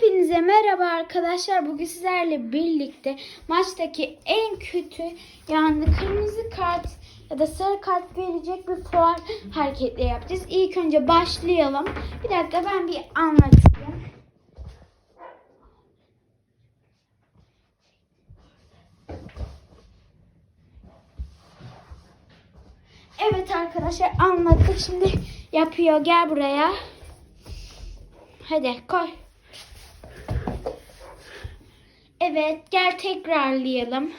Hepinize merhaba arkadaşlar. Bugün sizlerle birlikte maçtaki en kötü yani kırmızı kart ya da sarı kart verecek bir fuar hareketleri yapacağız. İlk önce başlayalım. Bir dakika ben bir anlatayım. Evet arkadaşlar anlattık. Şimdi yapıyor. Gel buraya. Hadi koy. Evet gel tekrarlayalım.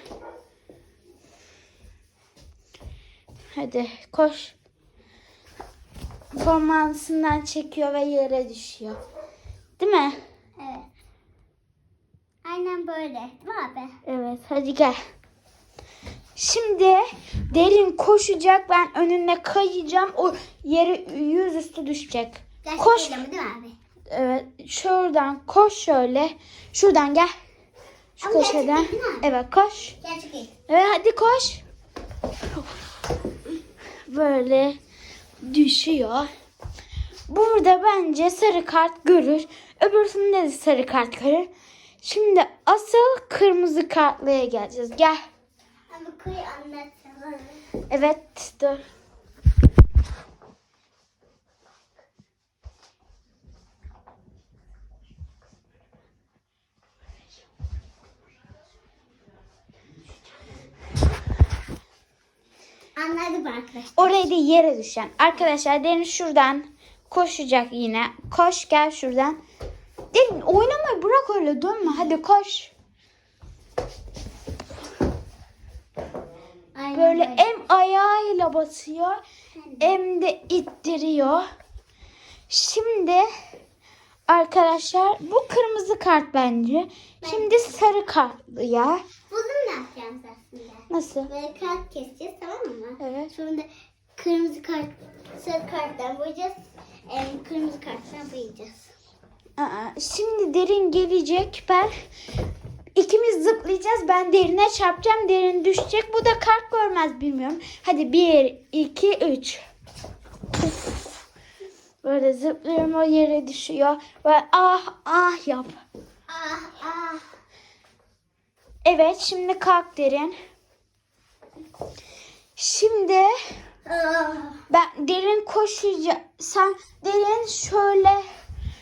Hadi koş. Formasından çekiyor ve yere düşüyor. Değil mi? Evet. Aynen böyle. Değil mi abi? Evet hadi gel. Şimdi derin koşacak. Ben önüne kayacağım. O yere yüzüstü düşecek. Koş. Gerçekten değil mi abi? Evet şuradan koş şöyle. Şuradan gel. Şu Ama köşeden. Evet koş. Evet hadi koş. Böyle düşüyor. Burada bence sarı kart görür. Öbürsünde de sarı kart görür. Şimdi asıl kırmızı kartlıya geleceğiz. Gel. Ama koy anlatalım. Evet dur. Anladım arkadaşlar. Oraya da yere düşen. Arkadaşlar Derin şuradan koşacak yine. Koş gel şuradan. Derin oynamayı bırak öyle dönme. Hadi koş. Aynen Böyle hem ayağıyla basıyor hem de ittiriyor. Şimdi arkadaşlar bu kırmızı kart bence. Şimdi sarı kartlı ya. Yapacağız aslında? Nasıl? Böyle kart keseceğiz tamam mı? Evet. Sonra kırmızı kart, sarı karttan boyayacağız. Em, kırmızı karttan boyayacağız. Aa, şimdi derin gelecek. Ben ikimiz zıplayacağız. Ben derine çarpacağım. Derin düşecek. Bu da kart görmez bilmiyorum. Hadi bir, iki, üç. Böyle zıplıyorum o yere düşüyor. Ve ah ah yap. Ah ah. Evet şimdi kalk derin. Şimdi ben derin koşacak. Sen derin şöyle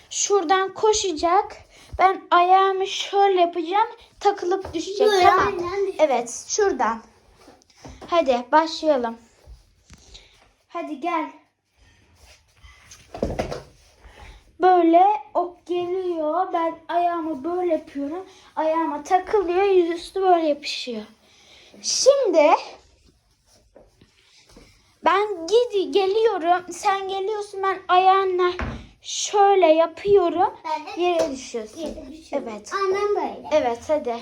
şuradan koşacak. Ben ayağımı şöyle yapacağım. Takılıp düşecek. Böyle tamam. Evet şuradan. Hadi başlayalım. Hadi gel. Böyle ok geliyor. Ben ayağımı böyle yapıyorum. Ayağıma takılıyor. Yüzüstü böyle yapışıyor. Şimdi ben gidi geliyorum. Sen geliyorsun. Ben ayağınla şöyle yapıyorum. Ben de Yere düşüyorsun. yere düşüyorum. Evet. Aynen böyle. Evet hadi.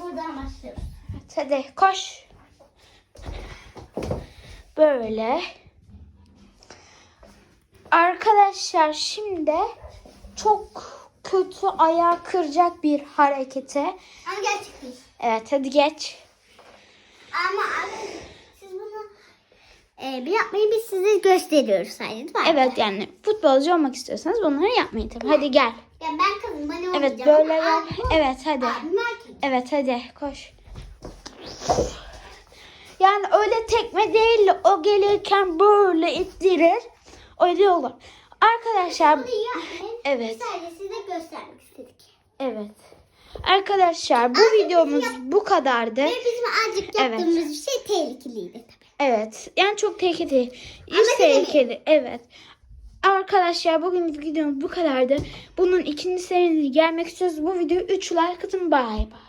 Buradan başlıyoruz. Evet, hadi koş. Böyle. Arkadaşlar şimdi çok kötü ayağı kıracak bir harekete. Ama gerçek değil. Evet hadi geç. Ama abi siz bunu e, bir yapmayı biz size gösteriyoruz sadece? Evet yani futbolcu olmak istiyorsanız bunları yapmayın tabii. Hadi gel. Ya ben kızım bana Evet olmayacağım böyle abim- Evet hadi. abim erkek. Evet hadi koş. Yani öyle tekme değil de o gelirken böyle ittirir. Öyle olur. Arkadaşlar. Evet. Size göstermek istedik. Evet. Arkadaşlar bu Azıcık videomuz bu kadardı. Ve bizim azıcık Evet. yaptığımız bir şey tehlikeliydi tabii. Evet. Yani çok tehlikeli. Hiç tehlikeli. Evet. Arkadaşlar bugün videomuz bu kadardı. Bunun ikinci serisi gelmek istiyoruz. Bu video 3 like atın. Bye bye.